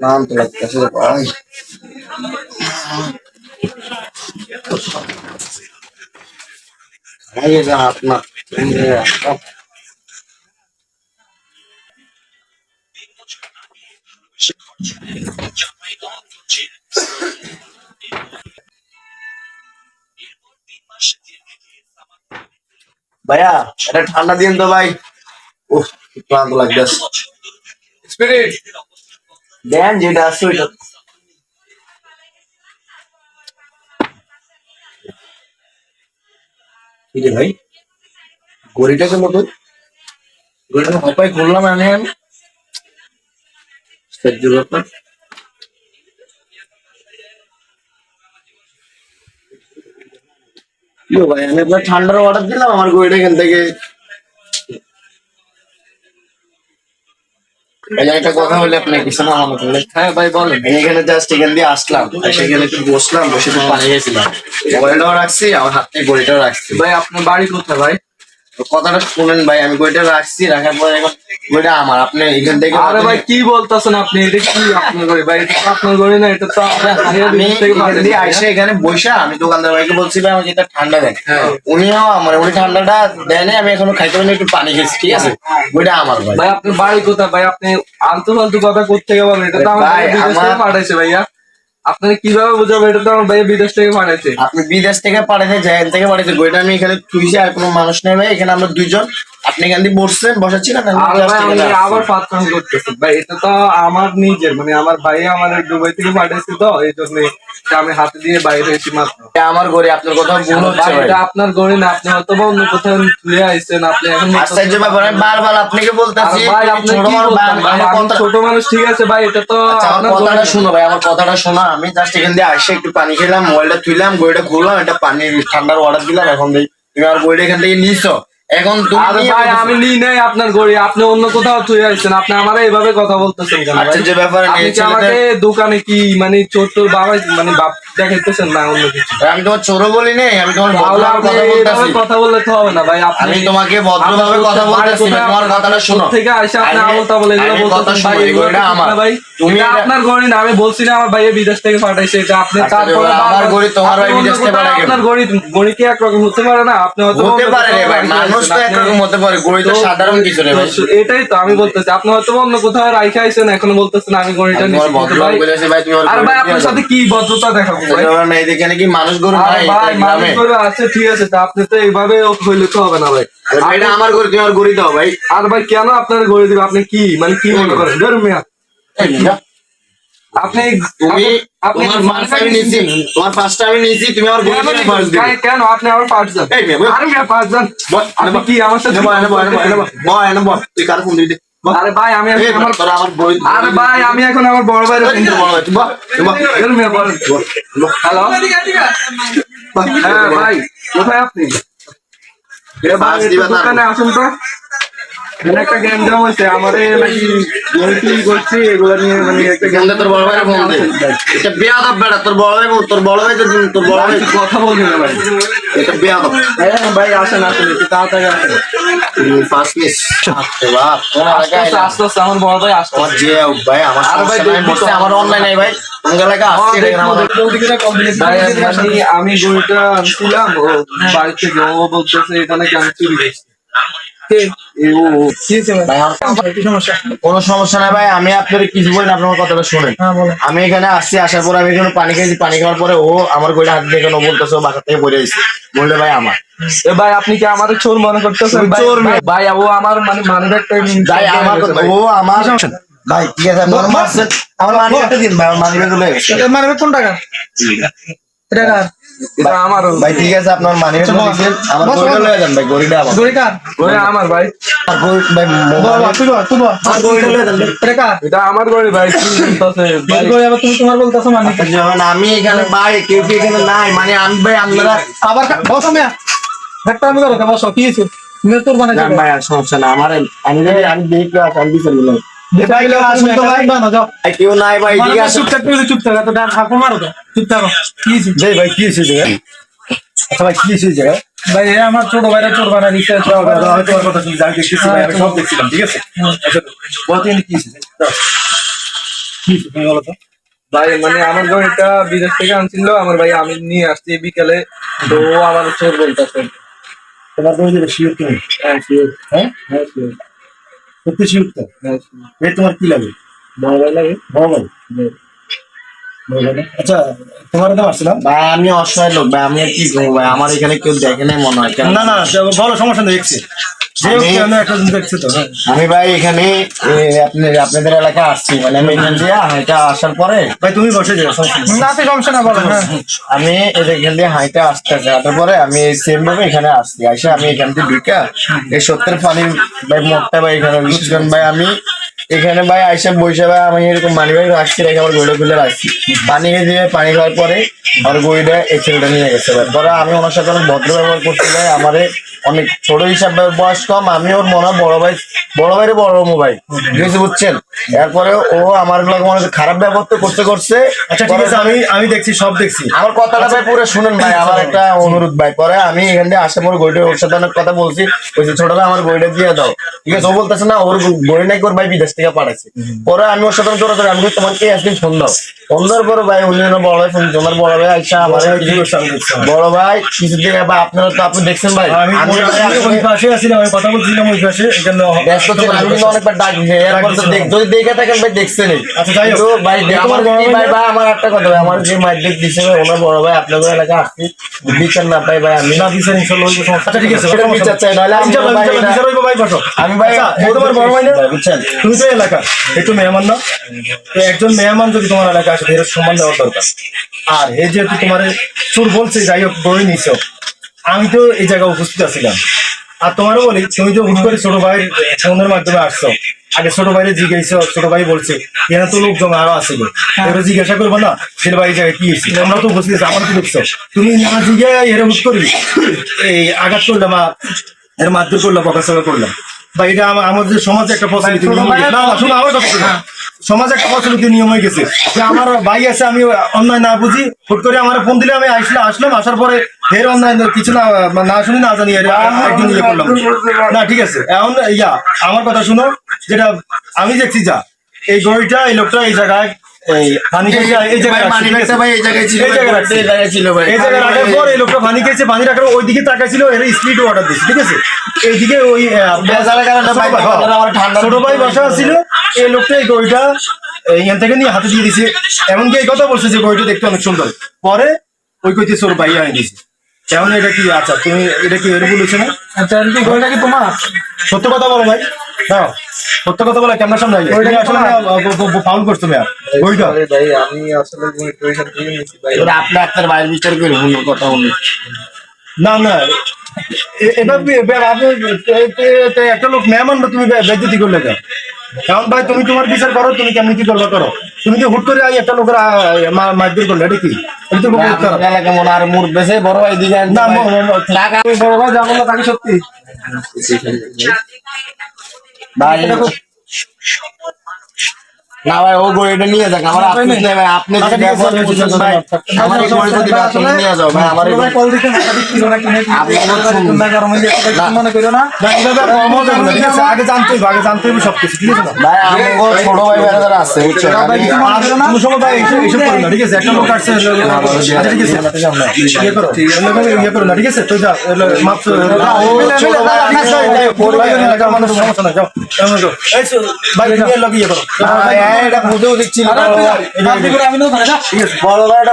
ক্লান্ত লাগতেছে রে ভাই খাইয়ে যা আপনার ভাইয়া এটা ঠান্ডা দিন তো ভাই উফ কি ক্লান্ত লাগতেছে স্পিরিট দেন যেটা আছে ওইটা। ভাই? গড়িটাকে মতো গড়িটা হপাই করলাম আমি আমি ব্যাপার ভাই, আমি ঠান্ডার অর্ডার দিলাম, আমার গড়িটা এখান থেকে ভাই একটা কথা বলে আপনি কিছু না মনে হ্যাঁ ভাই বলেন। এখানে জাস্ট এখান দিয়ে আসলাম। সেখানে একটু বসলাম বসে পানি মোবাইলটাও রাখছি আমার হাত থেকে রাখছি। ভাই আপনার বাড়ি কোথায় ভাই? কথাটা শুনেন ভাই আমি গড়িটা রাখছি রাখার পরে এখন গড়িটা আমার। আপনি এখান থেকে আরে ভাই কি বলতেছেন আপনি? এটা কি আপনার ঘরে ভাই এটা তো আপনার ঘরে না এটা তো আমি এখান বসে আমি দোকানদার ভাইকে বলছি ভাই আমাকে এটা ঠান্ডা দেন। হ্যাঁ। উনিও আমার উনি ঠান্ডাটা দেয়নি আমি এখনও খাইতে পারিনি একটু পানি খেয়েছি ঠিক আছে? ওইটা আমার ভাই। ভাই আপনার বাড়ি কোথায়? ভাই আপনি আলতু ফালতু কথা করতে গেলে বলেন? এটা তো আমার- পাঠাইছে ভাইয়া। আপনার কীভাবে বুঝাবো এটা তো আমার ভাই বিদেশ থেকে পাঠাইছে। আপনি বিদেশ থেকে পাঠাইছে জায়গা থেকে পাঠাইছে গোয়েটা আমি এখানে থুইছি আর কোনো মানুষ নেই ভাই। এখানে আমরা দুইজন। আপনি এখান দিয়ে বসছেন বসাচ্ছিলেন আবার। পাত্রন করতেছি। ভাই এটা তো আমার নিজের মানে আমার ভাই আমার দুবাই থেকে পাঠাইছে তো এই জন্য আমি হাতে দিয়ে বাইরে হয়েছি মাত্র। আমার ঘরে আপনার কথা ভুল হচ্ছে এটা আপনার গড়ি না আপনি হয়তো অন্য কোথাও ধুয়ে আইছেন আপনি এখন আশ্চর্য ব্যাপার আমি বারবার আপনাকে বলতেছি ভাই আপনি ছোট মানুষ, ছোট মানুষ ঠিক আছে ভাই এটা তো আচ্ছা, আমার আপনার কথাটা গড়ি। শুনো ভাই আমার কথাটা শোনো আমি জাস্ট এখান দিয়ে আসে একটু পানি খেলাম মোবাইলটা থুইলাম বইটা খুললাম এটা পানি ঠান্ডার অর্ডার দিলাম এখন দেই তুমি আমার বইটা এখান থেকে নিছো। এখন। আমি নিই নাই আপনার গড়ি আপনি অন্য কোথাও থুয়ে আসছেন আপনি আমার এইভাবে কথা বলতেছেন কেন আচ্ছা যে ব্যাপারে আমাকে দোকানে কি মানে ছোট বাবা মানে বাপ দেখাইতেছেন না অন্য কিছু। আমি তোমার চোরও বলি নাই আমি তোমার কথা বললে তো হবে না ভাই আমি তোমাকে ভদ্রভাবে কথা বলতেছি তোমার কথাটা শোনো। থেকে আইসা আপনি তাবল এগুলো বলতেছেন? ভাই আমার। ভাই। তুমি আপনার গড়ি না আমি বলছি না আমার ভাইয়া বিদেশ থেকে পাঠাইছে এটা আপনি আচ্ছা, তারপরে আমার গড়ি তোমার ভাই বিদেশ থেকে কেন? আপনার গড়ি গড়ি কি একরকম হতে পারে না? আপনি হয়তো হতে পারে রে ভাই মানুষ তো একরকম হতে পারে গড়ি তো সাধারণ কিছু রে ভাই। এটাই তো আমি বলতেছি আপনি হয়তো অন্য কোথাও রাইখা আইছেন এখন বলতেছেন আমি গড়িটা ভদ্রভাবে ভাই। আর ভাই আপনার সাথে কি ভদ্রতা দেখাবো? এদিকে নাকি মানুষ গরু নাই ভাই মানুষ গ্রামে। আছে ঠিক আছে তা আপনি তো এইভাবে হইলে তো হবে না ভাই। এটা আমার গরু তুমি আমার গড়ি দাও ভাই। আর ভাই কেন আপনার গড়ে দিবে? আপনি কি মানে কি মনে করেন? ধরুন মিয়া। আপনি তুমি তোমার পাঁচটা আমি নিয়েছি তোমার পাঁচটা আমি নিয়েছি তুমি আমার কেন- আপনি পাঁচ যান। এই মিয়া, আরে মিয়া পাঁচ যান। আপনি কি আমার সাথে তুই কার ফোন দিবি? আরে ভাই আমি আমার আরে ভাই আমি এখন আমার বড় বল। হ্যালো? হ্যাঁ ভাই কোথায় আপনি? ভাই। দোকানে আসুন তো। একটা গেম জাম হয়েছে আমারে নাকি গলতি করছি এগুলো নিয়ে মানে একটা দে তোর বড় ফোন দে। এটা বেয়াদব বেটা, তোর বড় ভাই তোর বড় ভাই তোর বড় ভাই কথা বলবি না ভাই। এটা বেয়াদব। হ্যাঁ ভাই আসেন আসেন একটু তাড়াতাড়ি আসেন। First miss. বাপ, কোন আস্তে আস্তে আমার বড় ভাই আসতে আমার যে ভাই আমার আরে ভাই। বসে আমার অনলাইন নাই ভাই। ভাই আমি আমি গরুটা আনছিলাম ও বাড়ি থেকে ও বলতেছে এটা নাকি আমি চুরি করছি। কোনো সমস্যা নাই ভাই আমি আপনার কিছু বলেন আপনার কথাটা শুনেন। আমি এখানে আসছি আসার পরে আমি এখানে পানি খেয়েছি পানি খাওয়ার পরে ও আমার গইটা হাত দিয়ে কেন বলতেছে বাসা থেকে পড়ে আসছে বললে ভাই আমার। এ ভাই আপনি কি আমার চোর মনে করতেছেন? ভাই? চোর ভাই, ভাই ও আমার মানে মানি ভাই আমার ও আমার ভাই ঠিক আছে? আমার মানি ব্যাগটা দিন ভাই আমার মানি ব্যাগ গেছে। কোন টাকা এটা আমারও। ভাই ঠিক আছে আপনার মানি আমার বস, লয়ে যান ভাই গড়িটা আমার। দড়ি কার আমার ভাই। আর গড়ি- ভাই বল বল, তুই তুই বল গড়িটা লয়ে যান এটা এটা আমার গড়ি ভাই ভাই? দড়ি আবার তুমি তোমার বলতেছো মানে। আচ্ছা, আমি এখানে ভাই কেউ কি এখানে নাই? মানে আমি ভাই আপনারা আবার বসো মিয়া একটা আমি করো বসো কি হয়েছে? তুমি তোর বানাই ভাই সমস্যা না আমার আমি আমি দেখি আমি বিচার বললাম ভাই আচ্ছা আমার ছোট ভাইরা চোর বানা দিচ্ছে ভাই সব দেখছিলাম ঠিক আছে? আচ্ছা ভাই মানে আমার ঘড়িটা বিদেশ থেকে আনছিল আমার ভাই আমি নিয়ে আসছি বিকালে তো আমার চোর বলতেছে। তোমার ওই শিওর হ্যাঁ sure, হ্যাঁ? হ্যাঁ sure, সত্যি উত্তর এ তোমার কি লাগে? বড় ভাই লাগে বড় ভাই? আচ্ছা তোমার তো আসছিলাম ভাই আমি অসহায় লোক ভাই আমি আর কি ভাই আমার এখানে কেউ দেখে নাই মনে হয় কেন? না না বলো সমস্যা নেই দেখছি। আমি- ভাই এখানে আপনাদের এলাকায় আসছি। মানে আমি এখান দিয়ে হাইটা আসার পরে ভাই তুমি বসে যাও না সমস্যা না হ্যাঁ। আমি এখান দিয়ে হাইটা আসতে আসার পরে আমি সেম ভাবে এখানে আসছি। আসে আমি এখান থেকে ঢুকা এই সত্যের পানি ভাই মোটটা ভাই এখানে বুঝছেন ভাই আমি এখানে ভাই আইসা বসে ভাই আমি এরকম মানি ভাই রাখছি রেখে আমার গইটা খুলে রাখছি। পানি খেয়ে দিয়ে পানি খাওয়ার পরে আমার গইটা এই ছেলেটা নিয়ে গেছে ভাই। পরে আমি ওনার সাথে অনেক ভদ্র ব্যবহার করছি ভাই আমারে অনেক ছোট হিসাবে বয়স কম আমি ওর মনে হয় বড় ভাই বড় ভাইরে বড় মোবাইল বুঝতে বুঝছেন? এরপরে ও আমার মনে হচ্ছে খারাপ ব্যবহার তো করতে করছে। আচ্ছা ঠিক আছে আমি আমি দেখছি সব দেখছি। আমার কথাটা ভাই পুরো শুনেন ভাই আমার একটা অনুরোধ ভাই পরে আমি এখান থেকে আসে পরে গইটা ওর সাথে অনেক কথা বলছি বলছি ছোট ভাই আমার গইটা দিয়ে দাও। ঠিক আছে ও বলতেছে না ওর গই নাকি ওর ভাই বিদেশ থেকে পাঠাইছে। পরে আমি ওর সাথে জোরে জোরে আমি তোমাকে আজকে ফোন দাও। ফোন দেওয়ার পরে ভাই উনি বড় ভাই ফোন তোমার বড় ভাই আইসা আমার বড় ভাই কিছু বা আপনারা তো আপনি দেখছেন ভাই আমি ওই পাশে আছিলাম আমি কথা বলছিলাম ওই পাশে এই ব্যস্ত ছিলাম আমি কিন্তু অনেকবার ডাক দিই তো দেখ- যদি দেখে থাকেন ভাই দেখছেনই আচ্ছা, যাই হোক। ভাই আমার বড় ভাই ভাই ভাই আমার একটা কথা ভাই আমার যে দিছে ভাই ওনার বড় ভাই আপনাদের এলাকা আসছি। বিচার না পাই ভাই আমি। না বিচার ইনশাল্লাহ হইবে সমস্যা আচ্ছা ঠিক আছে সেটা বিচার চাই নাহলে আমি ভাই বিচার হইবে ভাই বসো। আমি ভাই আচ্ছা, তোমার বড় ভাই না? বুঝছেন? তুমি তো এলাকা একটু মেহমান না? তো একজন মেহমান যদি তোমার এলাকা আসে এর সম্মান দেওয়ার দরকার। আর এই যেহেতু তোমার সুর বলছে যাই হোক বই নিছো। আমি তো এই জায়গায় উপস্থিত আছিলাম। আর তোমারও বলি, তুমি তো হুট করে ছোট ভাইয়ের ফোনের মাধ্যমে আসছো। আগে ছোট ভাইরে জিজ্ঞেস ছোট ভাই বলছে, এরা তো লোকজন আরও আসবে এরা জিজ্ঞাসা করব না, ছেলে ভাই জায়গায় কি হয়েছে? আমরা তো উপস্থিত আমার কি দেখছ। তুমি না জিজ্ঞাসা, এরা হুট করবি এই আঘাত করলাম এর মাধ্যমে করলাম প্রকাশ করলাম। বা এটা আমাদের সমাজে একটা প্রচলিত নিয়ম না না আমার কথা শোনো। সমাজে একটা প্রচলিত নিয়ম হয়ে গেছে? যে আমার ভাই আছে আমি অন্যায় না বুঝি। হুট করে আমার ফোন দিলে আমি আসলাম আসলাম আসার পরে ফের অন্যায় কিছু না না শুনি না জানি এর একদিন ইয়ে করলাম। না ঠিক আছে। এখন ইয়া আমার কথা শুনো যেটা আমি দেখছি যা এই গড়িটা এই লোকটা এই জায়গায় এই পানি জায়গায় পানি রাখার পর এই লোকটা পানি খেয়েছে পানি রাখার ওই দিকে তাকাইছিল এর স্পিড অর্ডার দিচ্ছে ঠিক আছে? এইদিকে ওই ভাই, ছোট ভাই, হ্যাঁ। ঠান্ডা বসা ছিল এই লোকটা এই গইটা এখান থেকে নিয়ে হাতে দিয়ে দিছে। এমনকি এই কথা বলছে যে গইটা দেখতে অনেক সুন্দর। পরে ওই কইতে ছোট ভাই আনি দিছে। কেমন এটা কি আচ্ছা তুমি এটা কি এর বলেছ না? আচ্ছা কি গইটা কি তোমার? সত্য কথা বলো ভাই। দাও সত্য কথা বলে ক্যামেরার সামনে। তুমি আসলে ফাউল করছ গইটা আরে ভাই আমি আসলে ঘড়িটা ওইখান থেকে নিয়েছি ভাই। এবার আপনি আপনার বাইরের বিচার করে কথা হলো না না এ- এবার বি- আপনি একটা লোক মেহমান না তুমি বেজ্জতি করলে কেন? কারণ ভাই তুমি তোমার বিচার করো তুমি কেমনি কি করবা করো? তুমি তো হুট করে আই একটা লোকের আ, মা- মারধর করলে এটা কি? এটা খুব খারাপ। এলাকা মনে আর মুর বেছে বড় ভাই দিকে না টাকা বড় ভাই যা তাকে সত্যি। ভাই না ভাই ও গড়িটা নিয়ে যাক আমার আপনি ভাই আপনি যে আচ্ছা, ঠিক আছে, ব্যবহার করছেন ভাই আমার এই আপনি নিয়ে যাও ভাই আমার এই কল দিতে না কিনে আপনি গরম হয়ে যাচ্ছে, মনে করো না ঠিক আছে? আগে জানতে আগে জানতে সবকিছু ঠিক আছে ভাই আমার ছোট ভাই ভাই আছে বুঝছেন আমি তুমি সময় ভাই এইসব করো না, ঠিক আছে? একটা লোক আসছে, আচ্ছা, ঠিক আছে? ইয়ে করো, এলাকায় ইয়ে করো না, ঠিক আছে? তো মাপ ও ছোট ভাই ভাই সমস্যা যাও। এই ভাই, ইয়ে করো। এটা বুঝেও দিচ্ছি বড় ভাই